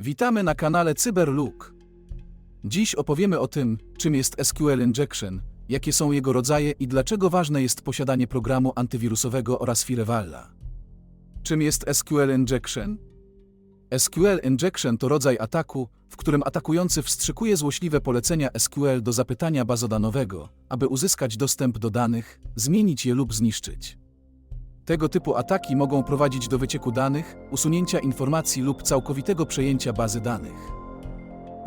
Witamy na kanale CyberLook. Dziś opowiemy o tym, czym jest SQL Injection, jakie są jego rodzaje i dlaczego ważne jest posiadanie programu antywirusowego oraz firewalla. Czym jest SQL Injection? SQL Injection to rodzaj ataku, w którym atakujący wstrzykuje złośliwe polecenia SQL do zapytania bazodanowego, aby uzyskać dostęp do danych, zmienić je lub zniszczyć. Tego typu ataki mogą prowadzić do wycieku danych, usunięcia informacji lub całkowitego przejęcia bazy danych.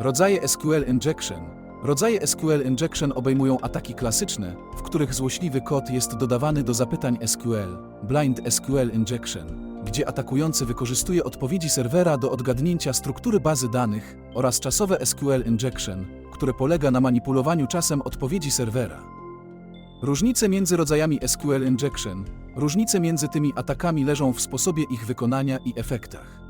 Rodzaje SQL Injection Rodzaje SQL Injection obejmują ataki klasyczne, w których złośliwy kod jest dodawany do zapytań SQL, Blind SQL Injection, gdzie atakujący wykorzystuje odpowiedzi serwera do odgadnięcia struktury bazy danych oraz czasowe SQL Injection, które polega na manipulowaniu czasem odpowiedzi serwera. Różnice między rodzajami SQL Injection Różnice między tymi atakami leżą w sposobie ich wykonania i efektach.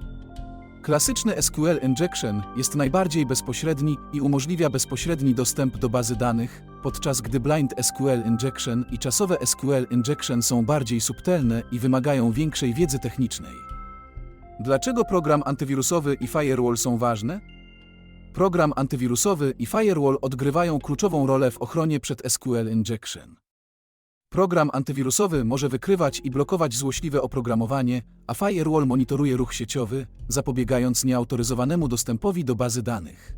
Klasyczny SQL Injection jest najbardziej bezpośredni i umożliwia bezpośredni dostęp do bazy danych, podczas gdy Blind SQL Injection i czasowe SQL Injection są bardziej subtelne i wymagają większej wiedzy technicznej. Dlaczego program antywirusowy i firewall są ważne? Program antywirusowy i firewall odgrywają kluczową rolę w ochronie przed SQL Injection. Program antywirusowy może wykrywać i blokować złośliwe oprogramowanie, a firewall monitoruje ruch sieciowy, zapobiegając nieautoryzowanemu dostępowi do bazy danych.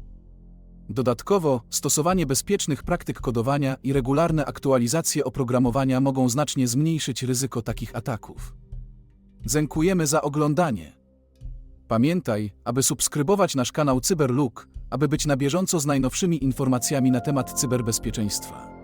Dodatkowo, stosowanie bezpiecznych praktyk kodowania i regularne aktualizacje oprogramowania mogą znacznie zmniejszyć ryzyko takich ataków. Dziękujemy za oglądanie. Pamiętaj, aby subskrybować nasz kanał CyberLook, aby być na bieżąco z najnowszymi informacjami na temat cyberbezpieczeństwa.